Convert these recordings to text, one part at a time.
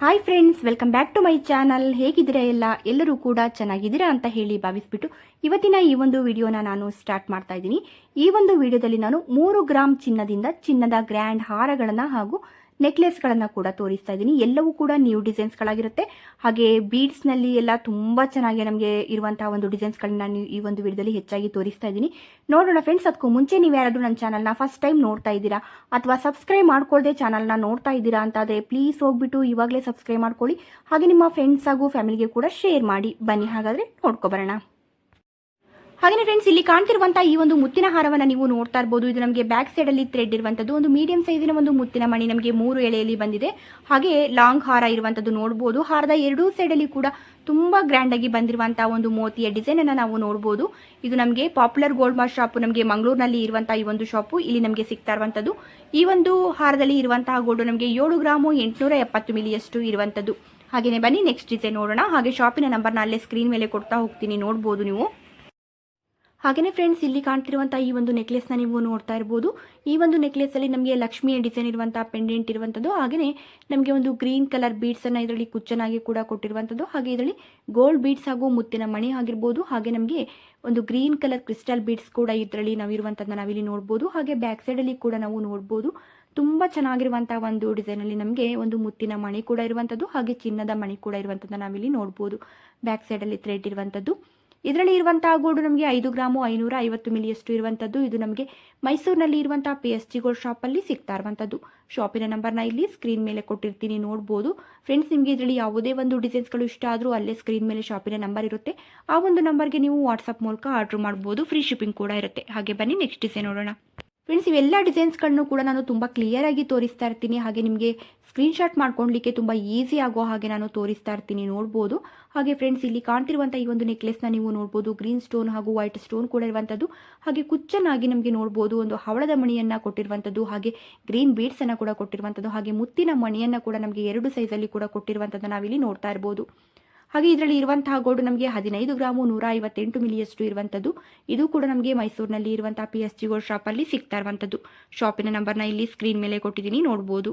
Hi friends welcome back to my channel ಹೇಗಿದ್ದೀರಾ ಎಲ್ಲ? ಎಲ್ಲರೂ ಕೂಡ ಚೆನ್ನಾಗಿದ್ದೀರಾ ಅಂತ ಹೇಳಿ ಭಾವಿಸ್ಬಿಟ್ಟು ಇವತ್ತಿನ ಈ ಒಂದು ವಿಡಿಯೋನ ನಾನು ಸ್ಟಾರ್ಟ್ ಮಾಡ್ತಾ ಇದ್ದೀನಿ. ಈ ಒಂದು ವಿಡಿಯೋದಲ್ಲಿ ನಾನು ಮೂರು ಗ್ರಾಮ್ ಚಿನ್ನದಿಂದ ಚಿನ್ನದ ಗ್ರ್ಯಾಂಡ್ ಹಾರಗಳನ್ನು ಹಾಗೂ ನೆಕ್ಲೆಸ್ಗಳನ್ನು ಕೂಡ ತೋರಿಸ್ತಾ ಇದ್ದೀನಿ ಎಲ್ಲವೂ ಕೂಡ ನ್ಯೂ ಡಿಸೈನ್ಸ್ಗಳಾಗಿರುತ್ತೆ ಹಾಗೆ ಬೀಡ್ಸ್ನಲ್ಲಿ ಎಲ್ಲ ತುಂಬ ಚೆನ್ನಾಗಿ ನಮಗೆ ಇರುವಂತಹ ಒಂದು ಡಿಸೈನ್ಸ್ಗಳನ್ನ ನಾನು ಈ ಒಂದು ವಿಡಿಯೋದಲ್ಲಿ ಹೆಚ್ಚಾಗಿ ತೋರಿಸ್ತಾ ಇದ್ದೀನಿ ನೋಡೋಣ ಫ್ರೆಂಡ್ಸ್ ಅದಕ್ಕೂ ಮುಂಚೆ ನೀವು ಯಾರಾದರೂ ನನ್ನ ಚಾನಲ್ನ ಫಸ್ಟ್ ಟೈಮ್ ನೋಡ್ತಾ ಇದ್ದೀರಾ ಅಥವಾ ಸಬ್ಸ್ಕ್ರೈಬ್ ಮಾಡ್ಕೊಳ್ಳದೆ ಚಾನಲ್ನ ನೋಡ್ತಾ ಇದ್ದೀರಾ ಅಂತಾದರೆ ಪ್ಲೀಸ್ ಹೋಗ್ಬಿಟ್ಟು ಇವಾಗಲೇ ಸಬ್ಸ್ಕ್ರೈಬ್ ಮಾಡ್ಕೊಳ್ಳಿ. ಹಾಗೆ ನಿಮ್ಮ ಫ್ರೆಂಡ್ಸ್ ಹಾಗೂ ಫ್ಯಾಮಿಲಿಗೆ ಕೂಡ ಶೇರ್ ಮಾಡಿ. ಬನ್ನಿ ಹಾಗಾದರೆ ನೋಡ್ಕೊಬರೋಣ ಹಾಗೆ ಫ್ರೆಂಡ್ಸ್ ಇಲ್ಲಿ ಕಾಣ್ತಿರುವಂತಹ ಈ ಒಂದು ಮುತ್ತಿನ ಹಾರವನ್ನು ನೀವು ನೋಡ್ತಾ ಇರಬಹುದು ಇದು ನಮಗೆ ಬ್ಯಾಕ್ ಸೈಡ್ ಅಲ್ಲಿ ಥ್ರೆಡ್ ಇರುವಂತದ್ದು. ಒಂದು ಮೀಡಿಯಂ ಸೈಜಿನ ಒಂದು ಮುತ್ತಿನ ಮಣಿ ನಮಗೆ ಮೂರು ಎಳೆಯಲ್ಲಿ ಬಂದಿದೆ. ಹಾಗೆ ಲಾಂಗ್ ಹಾರ ಇರುವಂತದ್ದು ನೋಡಬಹುದು ಹಾರದ ಎರಡೂ ಸೈಡ್ ಅಲ್ಲಿ ಕೂಡ ತುಂಬಾ ಗ್ರ್ಯಾಂಡ್ ಆಗಿ ಬಂದಿರುವಂತಹ ಒಂದು ಮೋತಿಯ ಡಿಸೈನ್ ಅನ್ನ ನಾವು ನೋಡಬಹುದು ಇದು ನಮಗೆ ಪಾಪ್ಯುಲರ್ ಗೋಲ್ಡ್ ಮಾರ್ ಶಾಪ್ ನಮಗೆ ಮಂಗಳೂರಿನಲ್ಲಿ ಇರುವಂತಹ ಈ ಒಂದು ಶಾಪು ಇಲ್ಲಿ ನಮಗೆ ಸಿಗ್ತಾ ಇರುವಂತದ್ದು. ಈ ಒಂದು ಹಾರದಲ್ಲಿ ಇರುವಂತಹ ಗೋಲ್ಡ್ ನಮಗೆ ಏಳು ಗ್ರಾಮು ಎಂಟುನೂರ ಎಪ್ಪತ್ತು ಮಿಲಿಯಷ್ಟು ಇರುವಂತದ್ದು. ಹಾಗೆಯೇ ಬನ್ನಿ ನೆಕ್ಸ್ಟ್ ಡಿಸೈನ್ ನೋಡೋಣ. ಹಾಗೆ ಶಾಪಿನ ನಂಬರ್ನ ಅಲ್ಲೇ ಸ್ಕ್ರೀನ್ ಮೇಲೆ ಕೊಡ್ತಾ ಹೋಗ್ತೀನಿ ನೋಡಬಹುದು ನೀವು. ಹಾಗೆಯೇ ಫ್ರೆಂಡ್ಸ್ ಇಲ್ಲಿ ಕಾಣ್ತಿರುವಂಥ ಈ ಒಂದು ನೆಕ್ಲೆಸ್ನ ನೀವು ನೋಡ್ತಾ ಇರ್ಬೋದು. ಈ ಒಂದು ನೆಕ್ಲೆಸಲ್ಲಿ ನಮಗೆ ಲಕ್ಷ್ಮಿಯ ಡಿಸೈನ್ ಇರುವಂತಹ ಪೆಂಡೆಂಟ್ ಇರುವಂಥದ್ದು ಹಾಗೆಯೇ ನಮಗೆ ಒಂದು ಗ್ರೀನ್ ಕಲರ್ ಬೀಡ್ಸನ್ನು ಇದರಲ್ಲಿ ಕುಚ್ಚನಾಗಿ ಕೂಡ ಕೊಟ್ಟಿರುವಂಥದ್ದು ಹಾಗೆ ಇದರಲ್ಲಿ ಗೋಲ್ಡ್ ಬೀಡ್ಸ್ ಹಾಗೂ ಮುತ್ತಿನ ಮಣಿ ಆಗಿರ್ಬೋದು, ಹಾಗೆ ನಮಗೆ ಒಂದು ಗ್ರೀನ್ ಕಲರ್ ಕ್ರಿಸ್ಟಲ್ ಬೀಡ್ಸ್ ಕೂಡ ಇದರಲ್ಲಿ ನಾವು ನಾವಿಲ್ಲಿ ನೋಡಬಹುದು ಹಾಗೆ ಬ್ಯಾಕ್ ಸೈಡಲ್ಲಿ ಕೂಡ ನಾವು ನೋಡಬಹುದು ತುಂಬಾ ಚೆನ್ನಾಗಿರುವಂತಹ ಒಂದು ಡಿಸೈನಲ್ಲಿ ನಮಗೆ ಒಂದು ಮುತ್ತಿನ ಮಣಿ ಕೂಡ ಇರುವಂಥದ್ದು ಹಾಗೆ ಚಿನ್ನದ ಮಣಿ ಕೂಡ ಇರುವಂಥದ್ದನ್ನ ನಾವಿಲ್ಲಿ ನೋಡಬಹುದು ಬ್ಯಾಕ್ ಸೈಡಲ್ಲಿ ಥ್ರೆಡ್ ಇರುವಂಥದ್ದು ಇದರಲ್ಲಿ ಇರುವಂತಹ ಗೋಲ್ಡ್ ನಮಗೆ ಐದು ಗ್ರಾಮು ಐನೂರ ಐವತ್ತು ಮಿಲಿಯಷ್ಟು ಇರುವಂಥದ್ದು. ಇದು ನಮಗೆ ಮೈಸೂರಿನಲ್ಲಿ ಇರುವಂತಹ ಪಿ ಎಸ್ ಜಿ ಗೋಲ್ಡ್ ಶಾಪಲ್ಲಿ ಸಿಗ್ತಾ ಇರುವಂಥದ್ದು. ಶಾಪಿನ ನಂಬರ್ನ ಇಲ್ಲಿ ಸ್ಕ್ರೀನ್ ಮೇಲೆ ಕೊಟ್ಟಿರ್ತೀನಿ, ನೋಡ್ಬೋದು. ಫ್ರೆಂಡ್ಸ್ ನಿಮಗೆ ಇದರಲ್ಲಿ ಯಾವುದೇ ಒಂದು ಡಿಸೈನ್ಸ್ಗಳು ಇಷ್ಟ ಆದರೂ ಅಲ್ಲೇ ಸ್ಕ್ರೀನ್ ಮೇಲೆ ಶಾಪಿನ ನಂಬರ್ ಇರುತ್ತೆ. ಆ ಒಂದು ನಂಬರ್ಗೆ ನೀವು ವಾಟ್ಸಪ್ ಮೂಲಕ ಆರ್ಡರ್ ಮಾಡ್ಬೋದು. ಫ್ರೀ ಶಿಪ್ಪಿಂಗ್ ಕೂಡ ಇರುತ್ತೆ. ಹಾಗೆ ಬನ್ನಿ ನೆಕ್ಸ್ಟ್ ಡಿಸೈನ್ ನೋಡೋಣ. ಫ್ರೆಂಡ್ಸ್ ಇವೆಲ್ಲ ಡಿಸೈನ್ಸ್ಗಳನ್ನು ಕೂಡ ನಾನು ತುಂಬ ಕ್ಲಿಯರಾಗಿ ತೋರಿಸ್ತಾ ಇರ್ತೀನಿ. ಹಾಗೆ ನಿಮಗೆ ಸ್ಕ್ರೀನ್ಶಾಟ್ ಮಾಡ್ಕೊಳ್ಲಿಕ್ಕೆ ತುಂಬ ಈಸಿ ಆಗೋ ಹಾಗೆ ನಾನು ತೋರಿಸ್ತಾ ಇರ್ತೀನಿ, ನೋಡ್ಬೋದು. ಹಾಗೆ ಫ್ರೆಂಡ್ಸ್ ಇಲ್ಲಿ ಕಾಣ್ತಿರುವಂಥ ಈ ಒಂದು ನೆಕ್ಲೆಸ್ನ ನೀವು ನೋಡ್ಬೋದು. ಗ್ರೀನ್ ಸ್ಟೋನ್ ಹಾಗೂ ವೈಟ್ ಸ್ಟೋನ್ ಕೂಡ ಇರುವಂಥದ್ದು ಹಾಗೆ ಕುಚ್ಚನಾಗಿ ನಮಗೆ ನೋಡ್ಬೋದು, ಒಂದು ಹವಳದ ಮಣಿಯನ್ನು ಕೊಟ್ಟಿರುವಂಥದ್ದು ಹಾಗೆ ಗ್ರೀನ್ ಬೀಡ್ಸನ್ನು ಕೂಡ ಕೊಟ್ಟಿರುವಂಥದ್ದು ಹಾಗೆ ಮುತ್ತಿನ ಮಣಿಯನ್ನು ಕೂಡ ನಮಗೆ ಎರಡು ಸೈಜಲ್ಲಿ ಕೂಡ ಕೊಟ್ಟಿರುವಂಥದ್ದು ನಾವಿಲ್ಲಿ ನೋಡ್ತಾ ಇರ್ಬೋದು. ಹಾಗೆ ಇದರಲ್ಲಿ ಇರುವಂತಹ ಗೋಲ್ಡ್ ನಮಗೆ ಹದಿನೈದು ಗ್ರಾಮು ನೂರ ಐವತ್ತೆಂಟು ಮಿಲಿಯಷ್ಟು ಇರುವಂಥದ್ದು ಇದು ಕೂಡ ನಮಗೆ ಮೈಸೂರಿನಲ್ಲಿ ಇರುವಂತಹ ಪಿ ಎಸ್ ಜಿ ಗೋಲ್ಡ್ ಶಾಪಲ್ಲಿ ಸಿಗ್ತಾ ಇರುವಂಥದ್ದು ಶಾಪಿನ ನಂಬರ್ನ ಇಲ್ಲಿ ಸ್ಕ್ರೀನ್ ಮೇಲೆ ಕೊಟ್ಟಿದ್ದೀನಿ, ನೋಡ್ಬೋದು.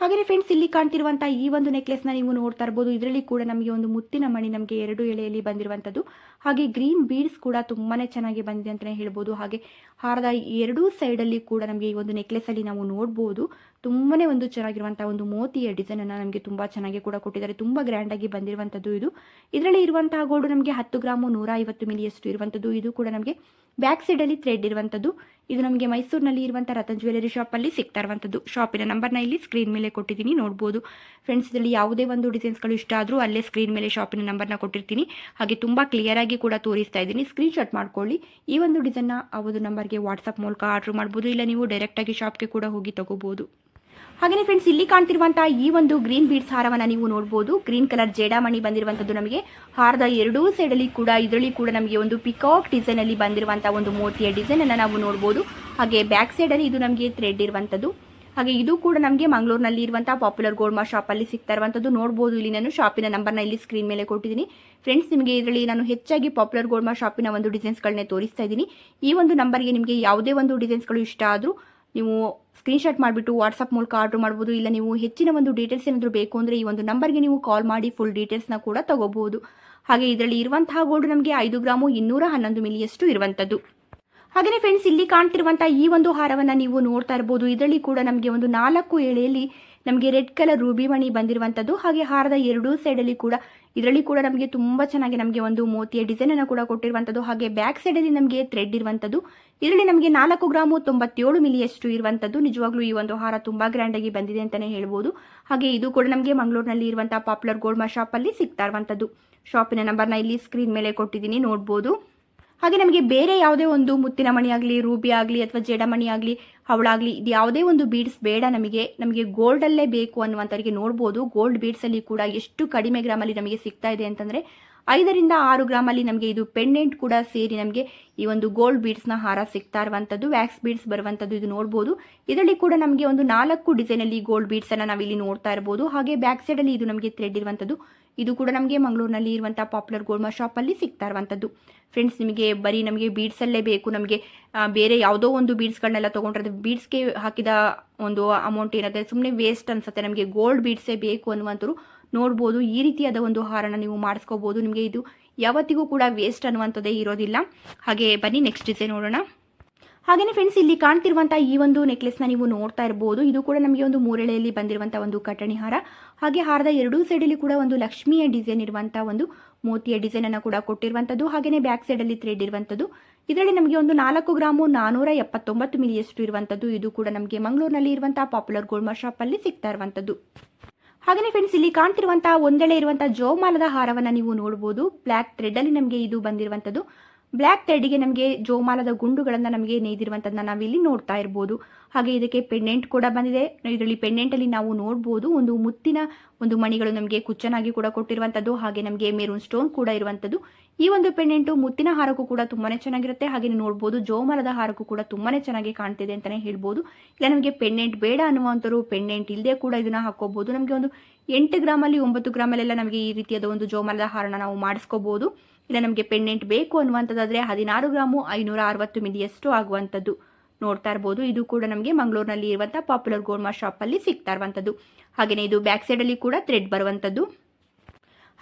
ಹಾಗೆಯೇ ಫ್ರೆಂಡ್ಸ್ ಇಲ್ಲಿ ಕಾಣ್ತಿರುವಂಥ ಈ ಒಂದು ನೆಕ್ಲೆಸ್ನ ನೀವು ನೋಡ್ತಾ ಇರ್ಬೋದು. ಇದರಲ್ಲಿ ಕೂಡ ನಮಗೆ ಒಂದು ಮುತ್ತಿನ ಮಣಿ ನಮಗೆ ಎರಡು ಎಳೆಯಲ್ಲಿ ಬಂದಿರುವಂಥದ್ದು ಹಾಗೆ ಗ್ರೀನ್ ಬೀಡ್ಸ್ ಕೂಡ ತುಂಬಾನೇ ಚೆನ್ನಾಗಿ ಬಂದಿದೆ ಅಂತಲೇ ಹೇಳ್ಬೋದು. ಹಾಗೆ ಹಾರದ ಎರಡೂ ಸೈಡಲ್ಲಿ ಕೂಡ ನಮಗೆ ಈ ಒಂದು ನೆಕ್ಲೆಸಲ್ಲಿ ನಾವು ನೋಡ್ಬೋದು. ತುಂಬಾನೇ ಒಂದು ಚೆನ್ನಾಗಿರುವಂತಹ ಒಂದು ಮೋತಿಯ ಡಿಸೈನ್ ಅನ್ನ ನಮಗೆ ತುಂಬಾ ಚೆನ್ನಾಗಿ ಕೂಡ ಕೊಟ್ಟಿದ್ದಾರೆ. ತುಂಬಾ ಗ್ರ್ಯಾಂಡ್ ಆಗಿ ಬಂದಿರುವಂತದ್ದು ಇದು. ಇದರಲ್ಲಿ ಇರುವಂತಹ ಗೋಲ್ಡ್ ನಮಗೆ ಹತ್ತು ಗ್ರಾಮು ನೂರ ಐವತ್ತು ಮಿಲಿಯಷ್ಟು ಇರುವಂತದ್ದು. ಇದು ಕೂಡ ನಮಗೆ ಬ್ಯಾಕ್ ಸೈಡ್ ಅಲ್ಲಿ ಥ್ರೆಡ್ ಇರುವಂಥದ್ದು ಇದು ನಮಗೆ ಮೈಸೂರಿನಲ್ಲಿ ಇರುವಂಥ ರತನ್ ಜ್ಯುವೆಲರಿ ಶಾಪಲ್ಲಿ ಸಿಗ್ತಾ ಇರುವಂಥದ್ದು ಶಾಪಿನ ನಂಬರ್ನ ಇಲ್ಲಿ ಸ್ಕ್ರೀನ್ ಮೇಲೆ ಕೊಟ್ಟಿದ್ದೀನಿ, ನೋಡ್ಬೋದು. ಫ್ರೆಂಡ್ಸ್ ಇದರಲ್ಲಿ ಯಾವುದೇ ಒಂದು ಡಿಸೈನ್ಸ್ಗಳು ಇಷ್ಟ ಆದರೂ ಅಲ್ಲೇ ಸ್ಕ್ರೀನ್ ಮೇಲೆ ಶಾಪಿನ ನಂಬರ್ನ ಕೊಟ್ಟಿರ್ತೀನಿ. ಹಾಗೆ ತುಂಬ ಕ್ಲಿಯರಾಗಿ ಕೂಡ ತೋರಿಸ್ತಾ ಇದ್ದೀನಿ. ಸ್ಕ್ರೀನ್ಶಾಟ್ ಮಾಡ್ಕೊಳ್ಳಿ. ಈ ಒಂದು ಡಿಸೈನ್ನ ಆ ಒಂದು ನಂಬರ್ಗೆ ವಾಟ್ಸಪ್ ಮೂಲಕ ಆರ್ಡರ್ ಮಾಡ್ಬೋದು, ಇಲ್ಲ ನೀವು ಡೈರೆಕ್ಟಾಗಿ ಶಾಪ್ಗೆ ಕೂಡ ಹೋಗಿ ತಗೋಬೋದು. ಹಾಗೆಯೇ ಫ್ರೆಂಡ್ಸ್ ಇಲ್ಲಿ ಕಾಣ್ತಿರುವಂತಹ ಈ ಒಂದು ಗ್ರೀನ್ ಬೀಡ್ಸ್ ಹಾರವನ್ನು ನೀವು ನೋಡಬಹುದು ಗ್ರೀನ್ ಕಲರ್ ಜೇಡಾಮಣಿ ಬಂದಿರುವಂತದ್ದು ನಮಗೆ. ಹಾರದ ಎರಡೂ ಅಲ್ಲಿ ಕೂಡ, ಇದರಲ್ಲಿ ಕೂಡ ನಮಗೆ ಒಂದು ಪಿಕಾಕ್ ಡಿಸೈನಲ್ಲಿ ಬಂದಿರುವಂತಹ ಒಂದು ಮೋತಿಯ ಡಿಸೈನನ್ನು ನಾವು ನೋಡಬಹುದು ಹಾಗೆ ಬ್ಯಾಕ್ ಸೈಡ್ ಅಲ್ಲಿ ಇದು ನಮಗೆ ಥ್ರೆಡ್ ಇರುವಂಥದ್ದು ಹಾಗೆ ಇದು ಕೂಡ ನಮಗೆ ಮಂಗಳೂರಿನಲ್ಲಿ ಇರುವಂತಹ ಪಾಪ್ಯುಲರ್ ಗೋಲ್ಡ್ ಶಾಪಲ್ಲಿ ಸಿಗ್ತಾ ಇರುವಂಥದ್ದು ನೋಡ್ಬೋದು. ಇಲ್ಲಿ ನಾನು ಶಾಪಿನ ನಂಬರ್ನ ಇಲ್ಲಿ ಸ್ಕ್ರೀನ್ ಮೇಲೆ ಕೊಟ್ಟಿದ್ದೀನಿ. ಫ್ರೆಂಡ್ಸ್ ನಿಮಗೆ ಇದರಲ್ಲಿ ನಾನು ಹೆಚ್ಚಾಗಿ ಪಾಪ್ಯುಲರ್ ಗೋಲ್ಡ್ ಶಾಪಿನ ಒಂದು ಡಿಸೈನ್ಸ್ಗಳನ್ನೇ ತೋರಿಸ್ತಾ ಇದ್ದೀನಿ. ಈ ಒಂದು ನಂಬರ್ಗೆ ನಿಮಗೆ ಯಾವುದೇ ಒಂದು ಡಿಸೈನ್ಸ್ಗಳು ಇಷ್ಟ ಆದರೂ ನೀವು ಸ್ಕ್ರೀನ್ಶಾಟ್ ಮಾಡಿಬಿಟ್ಟು ವಾಟ್ಸಪ್ ಮೂಲಕ ಆರ್ಡರ್ ಮಾಡ್ಬೋದು. ಇಲ್ಲ ನೀವು ಹೆಚ್ಚಿನ ಒಂದು ಡೀಟೇಲ್ಸ್ ಏನಾದರೂ ಬೇಕು ಅಂದರೆ ಈ ಒಂದು ನಂಬರ್ಗೆ ನೀವು ಕಾಲ್ ಮಾಡಿ ಫುಲ್ ಡೀಟೇಲ್ಸ್ನ ಕೂಡ ತಗೋಬಹುದು. ಹಾಗೆ ಇದರಲ್ಲಿ ಇರುವಂತಹ ಗೋಲ್ಡ್ ನಮಗೆ ಐದು ಗ್ರಾಮು ಇನ್ನೂರ ಹನ್ನೊಂದು ಮಿಲಿಯಷ್ಟು ಇರುವಂಥದ್ದು ಹಾಗೆಯೇ ಫ್ರೆಂಡ್ಸ್ ಇಲ್ಲಿ ಕಾಣ್ತಿರುವಂಥ ಈ ಒಂದು ಹಾರವನ್ನು ನೀವು ನೋಡ್ತಾ ಇರ್ಬೋದು. ಇದರಲ್ಲಿ ಕೂಡ ನಮಗೆ ಒಂದು ನಾಲ್ಕು ಎಳೆಯಲ್ಲಿ ನಮಗೆ ರೆಡ್ ಕಲರ್ ರೂಬಿ ಮಣಿ ಬಂದಿರುವಂಥದ್ದು ಹಾಗೆ ಹಾರದ ಎರಡೂ ಸೈಡಲ್ಲಿ ಕೂಡ ಇದರಲ್ಲಿ ಕೂಡ ನಮಗೆ ತುಂಬ ಚೆನ್ನಾಗಿ ನಮಗೆ ಒಂದು ಮೋತಿಯ ಡಿಸೈನನ್ನು ಕೂಡ ಕೊಟ್ಟಿರುವಂಥದ್ದು ಹಾಗೆ ಬ್ಯಾಕ್ ಸೈಡಲ್ಲಿ ನಮಗೆ ಥ್ರೆಡ್ ಇರುವಂಥದ್ದು ಇದರಲ್ಲಿ ನಮಗೆ ನಾಲ್ಕು ಗ್ರಾಮು ತೊಂಬತ್ತೇಳು ಮಿಲಿಯಷ್ಟು ಇರುವಂಥದ್ದು ನಿಜವಾಗ್ಲೂ ಈ ಒಂದು ಹಾರ ತುಂಬ ಗ್ರ್ಯಾಂಡಾಗಿ ಬಂದಿದೆ ಅಂತಲೇ ಹೇಳ್ಬೋದು. ಹಾಗೆ ಇದು ಕೂಡ ನಮಗೆ ಮಂಗಳೂರಿನಲ್ಲಿ ಇರುವಂಥ ಪಾಪ್ಯುಲರ್ ಗೋಲ್ಡ್ ಮಾ ಶಾಪಲ್ಲಿ ಸಿಗ್ತಾ ಇರುವಂಥದ್ದು ಶಾಪಿನ ನಂಬರ್ನ ಇಲ್ಲಿ ಸ್ಕ್ರೀನ್ ಮೇಲೆ ಕೊಟ್ಟಿದ್ದೀನಿ, ನೋಡ್ಬೋದು. ಹಾಗೆ ನಮಗೆ ಬೇರೆ ಯಾವುದೇ ಒಂದು ಮುತ್ತಿನ ಮಣಿ ಆಗಲಿ, ರೂಬಿ ಆಗಲಿ ಅಥವಾ ಜೇಡಮಣಿ ಆಗಲಿ ಅವಳಾಗಲಿ ಇದು ಯಾವುದೇ ಒಂದು ಬೀಡ್ಸ್ ಬೇಡ ನಮಗೆ. ನಮಗೆ ಗೋಲ್ಡಲ್ಲೇ ಬೇಕು ಅನ್ನುವಂಥವರಿಗೆ ನೋಡ್ಬೋದು. ಗೋಲ್ಡ್ ಬೀಡ್ಸಲ್ಲಿ ಕೂಡ ಎಷ್ಟು ಕಡಿಮೆ ಗ್ರಾಮಲ್ಲಿ ನಮಗೆ ಸಿಗ್ತಾ ಇದೆ ಅಂತಂದರೆ ಐದರಿಂದ ಆರು ಗ್ರಾಮಲ್ಲಿ ನಮಗೆ ಇದು ಪೆಂಡೆಂಟ್ ಕೂಡ ಸೇರಿ ನಮಗೆ ಈ ಒಂದು ಗೋಲ್ಡ್ ಬೀಡ್ಸ್ನ ಹಾರ ಸಿಗ್ತಾ ಇರುವಂಥದ್ದು ವ್ಯಾಕ್ಸ್ ಬೀಡ್ಸ್ ಬರುವಂಥದ್ದು ಇದು ನೋಡ್ಬೋದು. ಇದರಲ್ಲಿ ಕೂಡ ನಮಗೆ ಒಂದು ನಾಲ್ಕು ಡಿಸೈನಲ್ಲಿ ಗೋಲ್ಡ್ ಬೀಡ್ಸನ್ನು ನಾವಿಲ್ಲಿ ನೋಡ್ತಾ ಇರ್ಬೋದು. ಹಾಗೆ ಬ್ಯಾಕ್ ಸೈಡಲ್ಲಿ ಇದು ನಮಗೆ ಥ್ರೆಡ್ ಇರುವಂಥದ್ದು ಇದು ಕೂಡ ನಮಗೆ ಮಂಗಳೂರಿನಲ್ಲಿ ಇರುವಂಥ ಪಾಪ್ಯುಲರ್ ಗೋಲ್ಡ್ ಶಾಪಲ್ಲಿ ಸಿಗ್ತಾ ಇರುವಂಥದ್ದು ಫ್ರೆಂಡ್ಸ್ ನಿಮಗೆ ಬರೀ ನಮಗೆ ಬೀಡ್ಸಲ್ಲೇ ಬೇಕು. ನಮಗೆ ಬೇರೆ ಯಾವುದೋ ಒಂದು ಬೀಡ್ಸ್ಗಳನ್ನೆಲ್ಲ ತೊಗೊಂಡ್ರೆ ಅದು ಬೀಡ್ಸ್ಗೆ ಹಾಕಿದ ಒಂದು ಅಮೌಂಟ್ ಏನಾದರೆ ಸುಮ್ಮನೆ ವೇಸ್ಟ್ ಅನ್ಸುತ್ತೆ. ನಮಗೆ ಗೋಲ್ಡ್ ಬೀಡ್ಸೇ ಬೇಕು ಅನ್ನುವಂಥವ್ರು ನೋಡ್ಬೋದು. ಈ ರೀತಿಯಾದ ಒಂದು ಹಾರನ ನೀವು ಮಾಡಿಸ್ಕೋಬೋದು. ನಿಮಗೆ ಇದು ಯಾವತ್ತಿಗೂ ಕೂಡ ವೇಸ್ಟ್ ಅನ್ನುವಂಥದ್ದೇ ಇರೋದಿಲ್ಲ. ಹಾಗೆ ಬನ್ನಿ ನೆಕ್ಸ್ಟ್ ಡಿಸೈನ್ ನೋಡೋಣ. ಹಾಗೆಯೇ ಫ್ರೆಂಡ್ಸ್ ಇಲ್ಲಿ ಕಾಣ್ತಿರುವಂಥ ಈ ಒಂದು ನೆಕ್ಲೆಸ್ನ ನೀವು ನೋಡ್ತಾ ಇರ್ಬೋದು. ಇದು ಕೂಡ ನಮಗೆ ಒಂದು ಮೂರೆಳೆಯಲ್ಲಿ ಬಂದಿರುವಂಥ ಒಂದು ಕಟ್ಟಣಿ ಹಾರ. ಹಾಗೆ ಹಾರದ ಎರಡೂ ಸೈಡಲ್ಲಿ ಕೂಡ ಒಂದು ಲಕ್ಷ್ಮಿಯ ಡಿಸೈನ್ ಇರುವಂಥ ಒಂದು ಮೋತಿಯ ಡಿಸೈನ್ ಅನ್ನು ಕೂಡ ಕೊಟ್ಟಿರುವಂಥದ್ದು. ಹಾಗೆಯೇ ಬ್ಯಾಕ್ ಸೈಡಲ್ಲಿ ಥ್ರೆಡ್ ಇರುವಂಥದ್ದು. ಇದರಲ್ಲಿ ನಮಗೆ ಒಂದು ನಾಲ್ಕು ಗ್ರಾಮು ನಾನೂರ ಎಪ್ಪತ್ತೊಂಬತ್ತು ಮಿಲಿಯಷ್ಟು ಇರುವಂಥದ್ದು. ಇದು ಕೂಡ ನಮಗೆ ಮಂಗಳೂರಿನಲ್ಲಿ ಇರುವಂಥ ಪಾಪ್ಯುಲರ್ ಗೋಲ್ಮಾ ಶಾಪಲ್ಲಿ ಸಿಗ್ತಾ ಇರುವಂಥದ್ದು. ಹಾಗೆಯೇ ಫ್ರೆಂಡ್ಸ್ ಇಲ್ಲಿ ಕಾಣ್ತಿರುವಂತಹ ಒಂದೆಳೆ ಇರುವಂತಹ ಜೋಮಾಲದ ಹಾರವನ್ನ ನೀವು ನೋಡಬಹುದು ಬ್ಲಾಕ್ ಥ್ರೆಡ್ ಅಲ್ಲಿ ನಮಗೆ ಇದು ಬಂದಿರುವಂತದ್ದು ಬ್ಲ್ಯಾಕ್ ಥ್ರೆಡ್ಗೆ ನಮಗೆ ಜೋಮಾಲದ ಗುಂಡುಗಳನ್ನ ನಮಗೆ ನೇಯ್ದಿರುವಂಥದ್ದನ್ನ ನಾವಿಲ್ಲಿ ನೋಡ್ತಾ ಇರ್ಬೋದು. ಹಾಗೆ ಇದಕ್ಕೆ ಪೆಂಡೆಂಟ್ ಕೂಡ ಬಂದಿದೆ. ಇದರಲ್ಲಿ ಪೆಂಡೆಂಟ್ ಅಲ್ಲಿ ನಾವು ನೋಡಬಹುದು ಒಂದು ಮುತ್ತಿನ ಒಂದು ಮಣಿಗಳು ನಮಗೆ ಕುಚ್ಚನಾಗಿ ಕೂಡ ಕೊಟ್ಟಿರುವಂತದ್ದು, ಹಾಗೆ ನಮಗೆ ಮೆರೂನ್ ಸ್ಟೋನ್ ಕೂಡ ಇರುವಂತದ್ದು. ಈ ಒಂದು ಪೆಂಡೆಂಟು ಮುತ್ತಿನ ಹಾರಕ್ಕೂ ಕೂಡ ತುಂಬಾನೇ ಚೆನ್ನಾಗಿರುತ್ತೆ. ಹಾಗೆ ನೋಡ್ಬೋದು ಜೋಮಾಲದ ಹಾರಕ್ಕೂ ಕೂಡ ತುಂಬಾನೇ ಚೆನ್ನಾಗಿ ಕಾಣ್ತಿದೆ ಅಂತಾನೆ ಹೇಳ್ಬೋದು. ಇಲ್ಲ, ನಮಗೆ ಪೆಂಡೆಂಟ್ ಬೇಡ ಅನ್ನುವಂಥವ್ರು ಪೆಂಡೆಂಟ್ ಇಲ್ಲದೆ ಕೂಡ ಇದನ್ನ ಹಾಕೋಬಹುದು ನಮಗೆ ಒಂದು ಎಂಟು ಗ್ರಾಮಲ್ಲಿ ಒಂಬತ್ತು ಗ್ರಾಮಲ್ಲೆಲ್ಲ ನಮಗೆ ಈ ರೀತಿಯಾದ ಒಂದು ಜೋಮಾಲದ ಹಾರನ ನಾವು ಮಾಡಿಸ್ಕೋಬಹುದು ಇಲ್ಲ ನಮಗೆ ಪೆಂಡೆಂಟ್ ಬೇಕು ಅನ್ನುವಂಥದ್ದಾದರೆ ಹದಿನಾರು ಗ್ರಾಮು ಐನೂರ ಅರವತ್ತು ಮಿಲಿಯಷ್ಟು ಆಗುವಂಥದ್ದು. ನೋಡ್ತಾ ಇರ್ಬೋದು. ಇದು ಕೂಡ ನಮಗೆ ಮಂಗಳೂರಿನಲ್ಲಿ ಇರುವಂಥ ಪಾಪ್ಯುಲರ್ ಗೋಲ್ಮಾ ಶಾಪಲ್ಲಿ ಸಿಗ್ತಾ ಇರುವಂಥದ್ದು. ಹಾಗೆಯೇ ಇದು ಬ್ಯಾಕ್ ಸೈಡಲ್ಲಿ ಕೂಡ ಥ್ರೆಡ್ ಬರುವಂಥದ್ದು.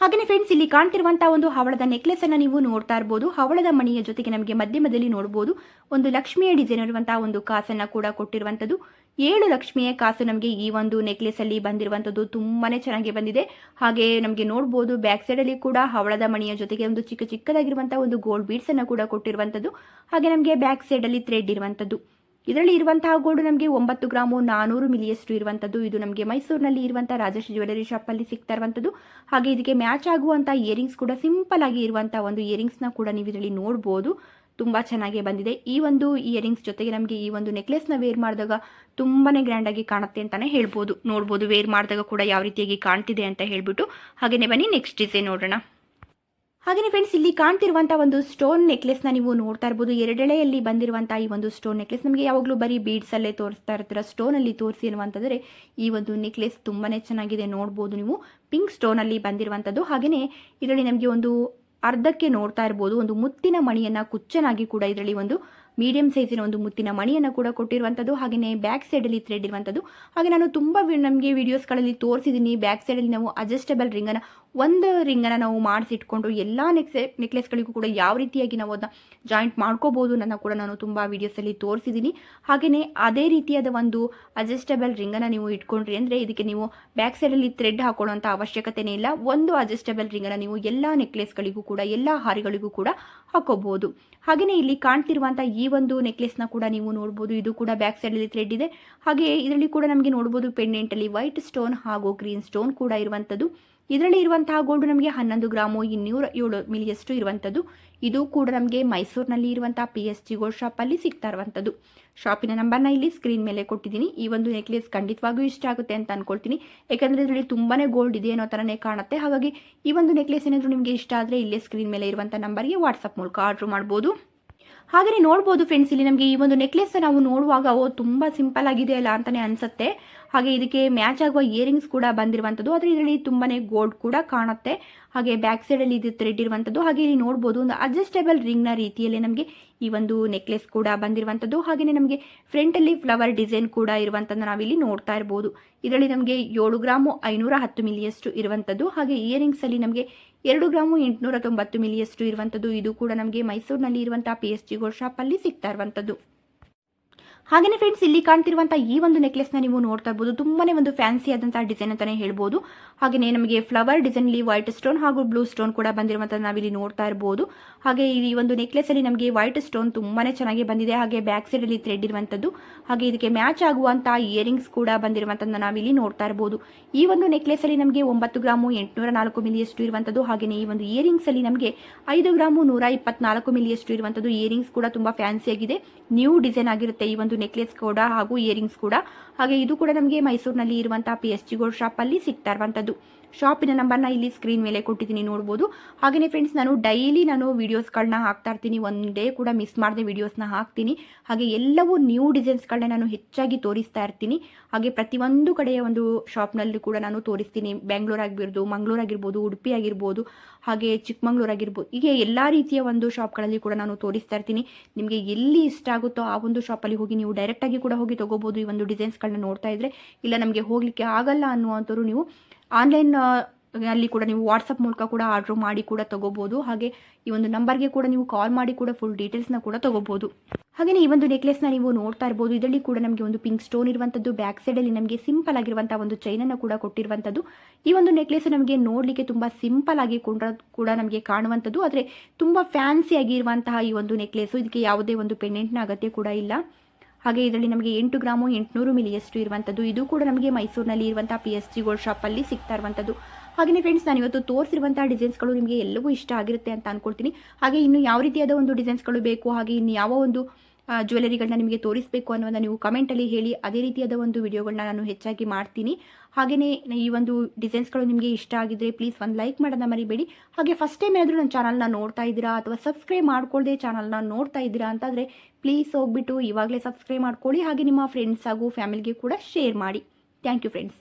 ಹಾಗೆಯೇ ಫ್ರೆಂಡ್ಸ್ ಇಲ್ಲಿ ಕಾಣ್ತಿರುವಂತಹ ಒಂದು ಹವಳದ ನೆಕ್ಲೆಸ್ ಅನ್ನ ನೀವು ನೋಡ್ತಾ ಇರಬಹುದು ಹವಳದ ಮಣಿಯ ಜೊತೆಗೆ ನಮಗೆ ಮಧ್ಯಮದಲ್ಲಿ ನೋಡಬಹುದು ಒಂದು ಲಕ್ಷ್ಮಿಯ ಡಿಸೈನ್ ಇರುವಂತಹ ಒಂದು ಕಾಸನ್ನ ಕೂಡ ಕೊಟ್ಟಿರುವಂತದ್ದು ಏಳು ಲಕ್ಷ್ಮಿಯ ಕಾಸು ನಮಗೆ ಈ ಒಂದು ನೆಕ್ಲೆಸ್ ಅಲ್ಲಿ ಬಂದಿರುವಂತದ್ದು ತುಂಬಾನೇ ಚೆನ್ನಾಗಿ ಬಂದಿದೆ. ಹಾಗೆ ನಮಗೆ ನೋಡಬಹುದು ಬ್ಯಾಕ್ ಸೈಡ್ ಅಲ್ಲಿ ಕೂಡ ಹವಳದ ಮಣಿಯ ಜೊತೆಗೆ ಒಂದು ಚಿಕ್ಕ ಚಿಕ್ಕದಾಗಿರುವಂತಹ ಒಂದು ಗೋಲ್ಡ್ ಬೀಡ್ಸ್ ಅನ್ನು ಕೂಡ ಕೊಟ್ಟಿರುವಂತದ್ದು. ಹಾಗೆ ನಮಗೆ ಬ್ಯಾಕ್ ಸೈಡ್ ಅಲ್ಲಿ ಥ್ರೆಡ್ ಇರುವಂತದ್ದು. ಇದರಲ್ಲಿ ಇರುವಂತಹ ಗೋಲ್ಡ್ ನಮಗೆ ಒಂಬತ್ತು ಗ್ರಾಮು ನಾನೂರು ಮಿಲಿಯಷ್ಟು ಇರುವಂತದ್ದು. ಇದು ನಮಗೆ ಮೈಸೂರಿನಲ್ಲಿ ಇರುವಂತಹ ರಾಜೇಶ್ ಜ್ಯುವೆಲರಿ ಶಾಪ್ ಅಲ್ಲಿ ಸಿಗ್ತಾ ಇರುವಂತದ್ದು ಹಾಗೆ ಇದಕ್ಕೆ ಮ್ಯಾಚ್ ಆಗುವಂತಹ ಇಯರಿಂಗ್ಸ್ ಕೂಡ ಸಿಂಪಲ್ ಆಗಿ ಇರುವಂತಹ ಒಂದು ಇಯರಿಂಗ್ಸ್ನ ಕೂಡ ನೀವು ಇದರಲ್ಲಿ ನೋಡಬಹುದು ತುಂಬಾ ಚೆನ್ನಾಗಿ ಬಂದಿದೆ. ಈ ಒಂದು ಇಯರಿಂಗ್ಸ್ ಜೊತೆಗೆ ನಮಗೆ ಈ ಒಂದು ನೆಕ್ಲೆಸ್ನ ವೇರ್ ಮಾಡಿದಾಗ ತುಂಬಾ ಗ್ರ್ಯಾಂಡಾಗಿ ಕಾಣುತ್ತೆ ಅಂತಾನೆ ಹೇಳ್ಬೋದು. ನೋಡ್ಬೋದು ವೇರ್ ಮಾಡಿದಾಗ ಕೂಡ ಯಾವ ರೀತಿಯಾಗಿ ಕಾಣ್ತಿದೆ ಅಂತ ಹೇಳ್ಬಿಟ್ಟು. ಹಾಗೇನೆ ಬನ್ನಿ ನೆಕ್ಸ್ಟ್ ಡಿಸೈನ್ ನೋಡೋಣ. ಹಾಗೆಯೇ ಫ್ರೆಂಡ್ಸ್ ಇಲ್ಲಿ ಕಾಣ್ತಿರುವಂತಹ ಒಂದು ಸ್ಟೋನ್ ನೆಕ್ಲೆಸ್ನ ನೀವು ನೋಡ್ತಾ ಇರ್ಬೋದು. ಎರಡೆಳೆಯಲ್ಲಿ ಬಂದಿರುವಂತಹ ಈ ಒಂದು ಸ್ಟೋನ್ ನೆಕ್ಲೆಸ್ ನಮಗೆ ಯಾವಾಗಲೂ ಬರೀ ಬೀಡ್ಸ್ ಅಲ್ಲೇ ತೋರಿಸ್ತಾ ಇರ್ತೀರ. ಸ್ಟೋನ್ ಅಲ್ಲಿ ತೋರಿಸಿ ಅನ್ನುವಂಥದ್ರೆ ಈ ಒಂದು ನೆಕ್ಲೆಸ್ ತುಂಬಾನೇ ಚೆನ್ನಾಗಿದೆ ನೋಡ್ಬೋದು ನೀವು. ಪಿಂಕ್ ಸ್ಟೋನ್ ಅಲ್ಲಿ ಬಂದಿರುವಂತದ್ದು ಹಾಗೆಯೇ ಇದರಲ್ಲಿ ನಮಗೆ ಒಂದು ಅರ್ಧಕ್ಕೆ ನೋಡ್ತಾ ಇರ್ಬೋದು. ಒಂದು ಮುತ್ತಿನ ಮಣಿಯನ್ನ ಕುಚ್ಚನಾಗಿ ಕೂಡ ಇದರಲ್ಲಿ ಒಂದು ಮೀಡಿಯಂ ಸೈಜಿನ ಒಂದು ಮುತ್ತಿನ ಮಣಿಯನ್ನು ಕೂಡ ಕೊಟ್ಟಿರುವಂಥದ್ದು ಹಾಗೆಯೇ ಬ್ಯಾಕ್ ಸೈಡಲ್ಲಿ ಥ್ರೆಡ್ ಇರುವಂಥದ್ದು ಹಾಗೆ ನಾನು ತುಂಬ ನಮಗೆ ವೀಡಿಯೋಸ್ಗಳಲ್ಲಿ ತೋರಿಸಿದ್ದೀನಿ ಬ್ಯಾಕ್ ಸೈಡಲ್ಲಿ ನಾವು ಅಡ್ಜಸ್ಟಬಲ್ ರಿಂಗನ್ನು ಒಂದು ರಿಂಗನ್ನು ನಾವು ಮಾಡಿಸಿಟ್ಕೊಂಡು ಎಲ್ಲ ನೆಕ್ಸೆ ನೆಕ್ಲೆಸ್ಗಳಿಗೂ ಕೂಡ ಯಾವ ರೀತಿಯಾಗಿ ನಾವು ಅದನ್ನ ಜಾಯಿಂಟ್ ಮಾಡ್ಕೋಬೋದು ನನ್ನ ಕೂಡ ನಾನು ತುಂಬ ವೀಡಿಯೋಸಲ್ಲಿ ತೋರಿಸಿದ್ದೀನಿ ಹಾಗೆಯೇ ಅದೇ ರೀತಿಯಾದ ಒಂದು ಅಡ್ಜಸ್ಟಬಲ್ ರಿಂಗನ್ನು ನೀವು ಇಟ್ಕೊಂಡ್ರಿ ಅಂದರೆ ಇದಕ್ಕೆ ನೀವು ಬ್ಯಾಕ್ ಸೈಡಲ್ಲಿ ಥ್ರೆಡ್ ಹಾಕೊಳ್ಳುವಂಥ ಅವಶ್ಯಕತೆನೇ ಇಲ್ಲ. ಒಂದು ಅಡ್ಜಸ್ಟಬಲ್ ರಿಂಗನ್ನು ನೀವು ಎಲ್ಲ ನೆಕ್ಲೆಸ್ಗಳಿಗೂ ಕೂಡ, ಎಲ್ಲ ಹಾರಿಗಳಿಗೂ ಕೂಡ ಹಾಕೋಬಹುದು ಹಾಗೆಯೇ ಇಲ್ಲಿ ಕಾಣ್ತಿರುವಂಥ ಈ ಒಂದು ನೆಕ್ಲೆಸ್ನ ಕೂಡ ನೀವು ನೋಡ್ಬೋದು. ಇದು ಕೂಡ ಬ್ಯಾಕ್ ಸೈಡಲ್ಲಿ ಥ್ರೆಡ್ ಇದೆ. ಹಾಗೆ ಇದರಲ್ಲಿ ಕೂಡ ನಮಗೆ ನೋಡ್ಬೋದು ಪೆಂಡೆಂಟಲ್ಲಿ ವೈಟ್ ಸ್ಟೋನ್ ಹಾಗೂ ಗ್ರೀನ್ ಸ್ಟೋನ್ ಕೂಡ ಇರುವಂಥದ್ದು ಇದರಲ್ಲಿ ಇರುವಂತಹ ಗೋಲ್ಡ್ ನಮಗೆ ಹನ್ನೊಂದು ಗ್ರಾಮು ಇನ್ನೂರ ಏಳು ಮಿಲಿಯಷ್ಟು ಇರುವಂಥದ್ದು ಇದು ಕೂಡ ನಮಗೆ ಮೈಸೂರಿನಲ್ಲಿ ಇರುವಂತಹ ಪಿ ಎಸ್ ಜಿ ಗೋಲ್ಡ್ ಶಾಪಲ್ಲಿ ಸಿಗ್ತಾ ಇರುವಂಥದ್ದು ಶಾಪಿನ ನಂಬರ್ನ ಇಲ್ಲಿ ಸ್ಕ್ರೀನ್ ಮೇಲೆ ಕೊಟ್ಟಿದ್ದೀನಿ. ಈ ಒಂದು ನೆಕ್ಲೆಸ್ ಖಂಡಿತವಾಗಿಯೂ ಇಷ್ಟ ಆಗುತ್ತೆ ಅಂತ ಅನ್ಕೊಳ್ತೀನಿ. ಯಾಕಂದರೆ ಇದರಲ್ಲಿ ತುಂಬಾನೇ ಗೋಲ್ಡ್ ಇದೆ ಅನ್ನೋ ಥರನೇ ಕಾಣುತ್ತೆ. ಹಾಗಾಗಿ ಈ ಒಂದು ನೆಕ್ಲೆಸ್ ಏನಾದರೂ ನಿಮಗೆ ಇಷ್ಟ ಆದರೆ ಇಲ್ಲೇ ಸ್ಕ್ರೀನ್ ಮೇಲೆ ಇರುವಂಥ ನಂಬರ್ಗೆ ವಾಟ್ಸಪ್ ಮೂಲಕ ಆರ್ಡ್ರ್ ಮಾಡ್ಬೋದು. ಹಾಗೆಯೇ ನೋಡ್ಬೋದು ಫ್ರೆಂಡ್ಸ್ ಇಲ್ಲಿ ನಮಗೆ ಈ ಒಂದು ನೆಕ್ಲೆಸ್ ನಾವು ನೋಡುವಾಗ, ಓ, ತುಂಬ ಸಿಂಪಲ್ ಆಗಿದೆ ಅಲ್ಲ ಅಂತಾನೆ ಅನ್ಸುತ್ತೆ. ಹಾಗೆ ಇದಕ್ಕೆ ಮ್ಯಾಚ್ ಆಗುವ ಇಯರಿಂಗ್ಸ್ ಕೂಡ ಬಂದಿರುವಂಥದ್ದು ಆದರೆ ಇದರಲ್ಲಿ ತುಂಬಾನೇ ಗೋಲ್ಡ್ ಕೂಡ ಕಾಣುತ್ತೆ. ಹಾಗೆ ಬ್ಯಾಕ್ ಸೈಡಲ್ಲಿ ಇದು ಥ್ರೆಡ್ ಇರುವಂಥದ್ದು ಹಾಗೆ ಇಲ್ಲಿ ನೋಡ್ಬೋದು ಒಂದು ಅಡ್ಜಸ್ಟೇಬಲ್ ರಿಂಗ್ನ ರೀತಿಯಲ್ಲಿ ನಮಗೆ ಈ ಒಂದು ನೆಕ್ಲೆಸ್ ಕೂಡ ಬಂದಿರುವಂಥದ್ದು ಹಾಗೆಯೇ ನಮಗೆ ಫ್ರಂಟಲ್ಲಿ ಫ್ಲವರ್ ಡಿಸೈನ್ ಕೂಡ ಇರುವಂಥದ್ದು ನಾವಿಲ್ಲಿ ನೋಡ್ತಾ ಇರ್ಬೋದು. ಇದರಲ್ಲಿ ನಮಗೆ ಏಳು ಗ್ರಾಮು ಐನೂರ ಹತ್ತು ಮಿಲಿಯಷ್ಟು ಇರುವಂಥದ್ದು ಹಾಗೆ ಇಯರಿಂಗ್ಸಲ್ಲಿ ನಮಗೆ ಎರಡು ಗ್ರಾಮು ಎಂಟುನೂರ ತೊಂಬತ್ತು ಮಿಲಿಯಷ್ಟು ಇರುವಂಥದ್ದು. ಇದು ಕೂಡ ನಮಗೆ ಮೈಸೂರಿನಲ್ಲಿ ಇರುವಂತಹ ಪಿ ಎಸ್ ಜಿ ಗೋಲ್ಡ್ ಶಾಪಲ್ಲಿ ಸಿಗ್ತಾ ಇರುವಂಥದ್ದು. ಹಾಗೆಯೇ ಫ್ರೆಂಡ್ಸ್ ಇಲ್ಲಿ ಕಾಣ್ತಿರುವಂತಹ ಈ ಒಂದು ನೆಕ್ಲೆಸ್ನ ನೀವು ನೋಡ್ತಾ ಇರ್ಬೋದು. ತುಂಬಾನೇ ಒಂದು ಫ್ಯಾನ್ಸಿ ಆದಂತಹ ಡಿಸೈನ್ ಅಂತಾನೆ ಹೇಳ್ಬೋದು. ಹಾಗೆಯೇ ನಮಗೆ ಫ್ಲವರ್ ಡಿಸೈನ್ ಡಿಸೈನ್ಲಿ ವೈಟ್ ಸ್ಟೋನ್ ಹಾಗೂ ಬ್ಲೂ ಸ್ಟೋನ್ ಕೂಡ ಬಂದಿರುವಂತಹ ನಾವಿಲ್ಲಿ ನೋಡ್ತಾ ಇರಬಹುದು ಹಾಗೆ ಈ ಒಂದು ನೆಕ್ಲೆಸ್ ಅಲ್ಲಿ ನಮಗೆ ವೈಟ್ ಸ್ಟೋನ್ ತುಂಬಾನೇ ಚೆನ್ನಾಗಿ ಬಂದಿದೆ. ಹಾಗೆ ಬ್ಯಾಕ್ ಸೈಡ್ ಅಲ್ಲಿ ಥ್ರೆಡ್ ಇರುವಂತದ್ದು. ಹಾಗೆ ಇದಕ್ಕೆ ಮ್ಯಾಚ್ ಆಗುವಂತಹ ಇಯರಿಂಗ್ಸ್ ಕೂಡ ಬಂದಿರುವಂತದ್ದು ನಾವಿಲ್ಲಿ ನೋಡ್ತಾ ಇರಬಹುದು ಈ ಒಂದು ನೆಕ್ಲೆಸ್ ಅಲ್ಲಿ ನಮಗೆ ಒಂಬತ್ತು ಗ್ರಾಮು ಎಂಟುನೂರ ನಾಲ್ಕು ಮಿಲಿಯಷ್ಟು ಇರುವಂತದ್ದು. ಹಾಗೆಯೇ ಈ ಒಂದು ಇಯರಿಂಗ್ಸ್ ಅಲ್ಲಿ ನಮಗೆ ಐದು ಗ್ರಾಮು ನೂರ ಇಪ್ಪತ್ನಾಲ್ಕು ಮಿಲಿಯಷ್ಟು ಇರುವಂತದ್ದು ಇಯರಿಂಗ್ಸ್ ಕೂಡ ತುಂಬಾ ಫ್ಯಾನ್ಸಿ ಆಗಿದೆ. ನ್ಯೂ ಡಿಸೈನ್ ಆಗಿರುತ್ತೆ ಈ ಒಂದು ನೆಕ್ಲೆಸ್ ಕೂಡ ಹಾಗೂ ಇಯರಿಂಗ್ಸ್ ಕೂಡ. ಹಾಗೆ ಇದು ಕೂಡ ನಮಗೆ ಮೈಸೂರಿನಲ್ಲಿ ಇರುವಂತಹ P S G gold shop ಅಲ್ಲಿ ಸಿಗ್ತಾ ಇರುವಂಥದ್ದು ಶಾಪಿನ ನಂಬರ್ನ ಇಲ್ಲಿ ಸ್ಕ್ರೀನ್ ಮೇಲೆ ಕೊಟ್ಟಿದ್ದೀನಿ ನೋಡ್ಬೋದು. ಹಾಗೆಯೇ ಫ್ರೆಂಡ್ಸ್ ನಾನು ಡೈಲಿ ನಾನು ವೀಡಿಯೋಸ್ಗಳನ್ನ ಹಾಕ್ತಾ ಇರ್ತೀನಿ. ಡೇ ಕೂಡ ಮಿಸ್ ಮಾಡದೆ ವೀಡಿಯೋಸ್ನ ಹಾಕ್ತೀನಿ. ಹಾಗೆ ಎಲ್ಲವೂ ನ್ಯೂ ಡಿಸೈನ್ಸ್ಗಳನ್ನ ನಾನು ಹೆಚ್ಚಾಗಿ ತೋರಿಸ್ತಾ ಇರ್ತೀನಿ. ಹಾಗೆ ಪ್ರತಿಯೊಂದು ಕಡೆಯ ಒಂದು ಶಾಪ್ನಲ್ಲಿ ಕೂಡ ನಾನು ತೋರಿಸ್ತೀನಿ. ಬೆಂಗಳೂರು ಆಗಿರ್ಬೋದು ಮಂಗಳೂರು ಆಗಿರ್ಬೋದು ಉಡುಪಿ ಆಗಿರ್ಬೋದು. ಹಾಗೆ ಚಿಕ್ಕಮಂಗ್ಳೂರು ಆಗಿರ್ಬೋದು ಹೀಗೆ ಎಲ್ಲ ರೀತಿಯ ಒಂದು ಶಾಪ್ಗಳಲ್ಲಿ ಕೂಡ ನಾನು ತೋರಿಸ್ತಾ ಇರ್ತೀನಿ. ನಿಮಗೆ ಎಲ್ಲಿ ಇಷ್ಟ ಆಗುತ್ತೋ ಆ ಒಂದು ಶಾಪಲ್ಲಿ ಹೋಗಿ ನೀವು ಡೈರೆಕ್ಟಾಗಿ ಕೂಡ ಹೋಗಿ ತೊಗೋಬೋದು ಈ ಒಂದು ಡಿಸೈನ್ಸ್ಗಳನ್ನ ನೋಡ್ತಾ ಇದ್ರೆ. ಇಲ್ಲ ನಮಗೆ ಹೋಗಲಿಕ್ಕೆ ಆಗಲ್ಲ ಅನ್ನುವಂಥವ್ರು ನೀವು ಆನ್ಲೈನ್ ಅಲ್ಲಿ ಕೂಡ ನೀವು ವಾಟ್ಸಪ್ ಮೂಲಕ ಕೂಡ ಆರ್ಡ್ರ್ ಮಾಡಿ ಕೂಡ ತಗೋಬೋದು. ಹಾಗೆ ಈ ಒಂದು ನಂಬರ್ಗೆ ಕೂಡ ನೀವು ಕಾಲ್ ಮಾಡಿ ಕೂಡ ಫುಲ್ ಡೀಟೇಲ್ಸ್ನ ಕೂಡ ತಗೋಬೋದು. ಹಾಗೆಯೇ ಈ ಒಂದು ನೆಕ್ಲೆಸ್ನ ನೀವು ನೋಡ್ತಾ ಇರ್ಬೋದು. ಇದರಲ್ಲಿ ಕೂಡ ನಮಗೆ ಒಂದು ಪಿಂಕ್ ಸ್ಟೋನ್ ಇರುವಂಥದ್ದು ಬ್ಯಾಕ್ ಸೈಡಲ್ಲಿ ನಮಗೆ ಸಿಂಪಲ್ ಆಗಿರುವಂಥ ಒಂದು ಚೈನನ್ನು ಕೂಡ ಕೊಟ್ಟಿರುವಂಥದ್ದು ಈ ಒಂದು ನೆಕ್ಲೆಸ್ ನಮಗೆ ನೋಡಲಿಕ್ಕೆ ತುಂಬ ಸಿಂಪಲ್ ಆಗಿ ಕೂಡ ನಮಗೆ ಕಾಣುವಂಥದ್ದು ಆದರೆ ತುಂಬ ಫ್ಯಾನ್ಸಿ ಆಗಿರುವಂತಹ ಈ ಒಂದು ನೆಕ್ಲೆಸು ಇದಕ್ಕೆ ಯಾವುದೇ ಒಂದು ಪೆಂಡೆಂಟ್ನ ಅಗತ್ಯ ಕೂಡ ಇಲ್ಲ. ಹಾಗೆ ಇದರಲ್ಲಿ ನಮಗೆ ಎಂಟು ಗ್ರಾಮು ಎಂಟುನೂರು ಮಿಲಿಯಷ್ಟು ಇರುವಂಥದ್ದು ಇದು ಕೂಡ ನಮಗೆ ಮೈಸೂರಿನಲ್ಲಿ ಇರುವಂಥ ಪಿ ಎಸ್ ಜಿ ಗೋಲ್ಡ್ ಶಾಪಲ್ಲಿ ಸಿಗ್ತಾ ಇರುವಂಥದ್ದು ಹಾಗೆಯೇ ಫ್ರೆಂಡ್ಸ್ ನಾನು ಇವತ್ತು ತೋರಿಸಿರುವಂಥ ಡಿಸೈನ್ಸ್ಗಳು ನಿಮಗೆ ಎಲ್ಲವೂ ಇಷ್ಟ ಆಗಿರುತ್ತೆ ಅಂತ ಅನ್ಕೊಳ್ತೀನಿ. ಹಾಗೆ ಇನ್ನು ಯಾವ ರೀತಿಯಾದ ಒಂದು ಡಿಸೈನ್ಸ್ಗಳು ಬೇಕು, ಹಾಗೆ ಇನ್ನು ಯಾವ ಒಂದು ಜ್ಯುವೆಲರಿಗಳನ್ನ ನಿಮಗೆ ತೋರಿಸಬೇಕು ಅನ್ನೋದನ್ನ ನೀವು ಕಮೆಂಟಲ್ಲಿ ಹೇಳಿ, ಅದೇ ರೀತಿಯಾದ ಒಂದು ವಿಡಿಯೋಗಳನ್ನ ನಾನು ಹೆಚ್ಚಾಗಿ ಮಾಡ್ತೀನಿ. ಹಾಗೆಯೇ ಈ ಒಂದು ಡಿಸೈನ್ಸ್ಗಳು ನಿಮಗೆ ಇಷ್ಟ ಆಗಿದ್ರೆ ಪ್ಲೀಸ್ ಒಂದು ಲೈಕ್ ಮಾಡೋದನ್ನ ಮರಿಬೇಡಿ. ಹಾಗೆ ಫಸ್ಟ್ ಟೈಮ್ ಏನಾದರೂ ನನ್ನ ಚಾನಲ್ನ ನೋಡ್ತಾ ಇದ್ದೀರಾ ಅಥವಾ ಸಬ್ಸ್ಕ್ರೈಬ್ ಮಾಡ್ಕೊಳ್ಳದೆ ಚಾನಲ್ನ ನೋಡ್ತಾ ಇದ್ದೀರಾ ಅಂತಂದರೆ ಪ್ಲೀಸ್ ಹೋಗ್ಬಿಟ್ಟು ಇವಾಗಲೇ ಸಬ್ಸ್ಕ್ರೈಬ್ ಮಾಡ್ಕೊಳ್ಳಿ, ಹಾಗೆ ನಿಮ್ಮ ಫ್ರೆಂಡ್ಸ್ ಹಾಗೂ ಫ್ಯಾಮಿಲಿಗೆ ಕೂಡ ಶೇರ್ ಮಾಡಿ. Thank you friends